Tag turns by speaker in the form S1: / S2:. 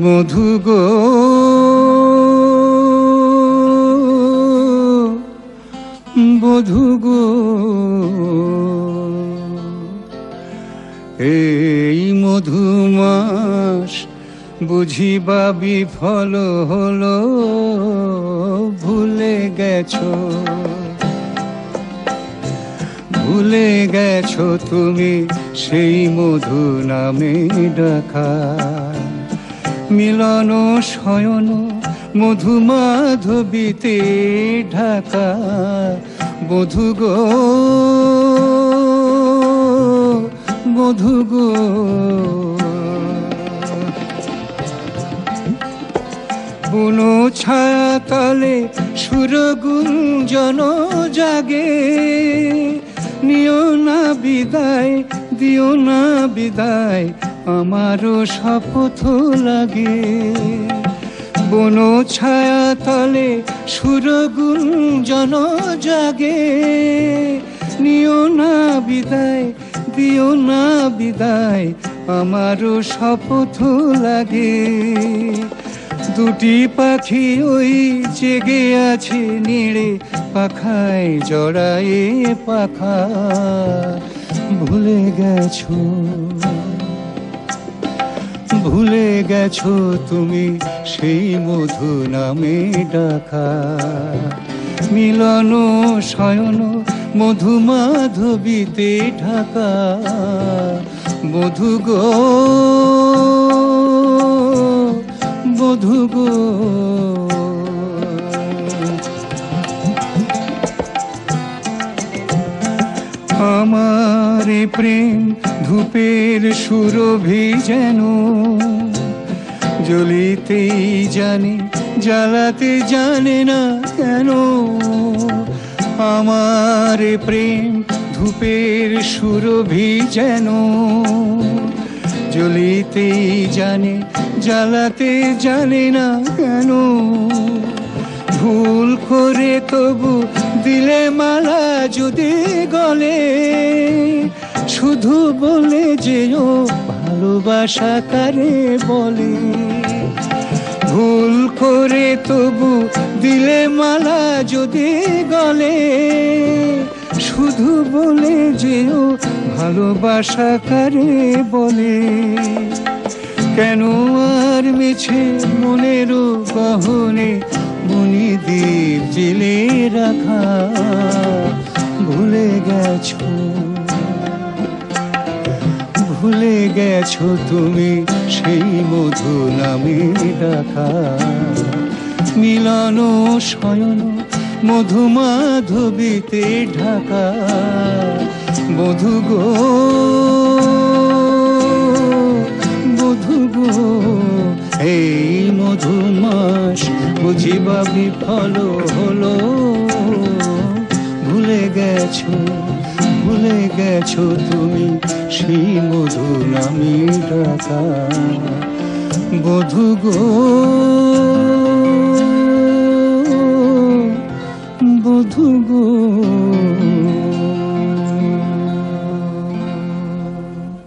S1: বধু গো। গো। এই মধুমাস বুঝিবা বিফল হলো, ভুলে গেছো। ভুলে গেছো তুমি সেই মধু নামে ডাকা। মিলন শয়ন মধু মাধবীতে ঢাকা। বধু গো বধু গো। বুনো ছায়া তলে সুরগুঞ্জন জাগে। নিও না বিদায়, দিও না বিদায়, আমারও শপথ লাগে। বনো ছায়া তলে সুরগুঞ্জন জাগে। নিও না বিদায়, দিও না বিদায়, আমারও শপথ লাগে। দুটি পাখি ওই জেগে আছে নেড়ে, পাখায় জড়ায়ে পাখা। ভুলে গেছো? ভুলে গেছো তুমি সেই মধু নামে ডাকা? মিলন, শয়ন, মধু মাধবীতে ঢাকা। বধু গো গো আমার প্রেম ধূপের সুরভি যেন, জ্বলিতেই জানে, জ্বালাতে জানে না কেন। আমার প্রেম ধূপের সুরভি যেন জ্বলিতেই জানে, জ্বালাতে জানে না কেন? ভুল করে তবু দিলে মালা যদি গলে, শুধু বলে যেও ভালোবাসা কারে বলে? ভুল করে তবু দিলে মালা যদি গলে, শুধু বলে যেও ভালোবাসা কারে বলে? কেন আর মিছে মনেরও গহনে মনিদীপ জেলে রাখা? ভুলে গেছো? ভুলে গেছো তুমি সেই মধু নামে ডাকা? মিলন শয়ন মধু মাধবীতে ঢাকা। বধু গো বধু গো, এই মধুমাস বুঝিবা বিফল হলো। ভুলে গেছো ভুলে গেছো তুমি সেই মধু নামি ডাকা। বধু গো বধু গো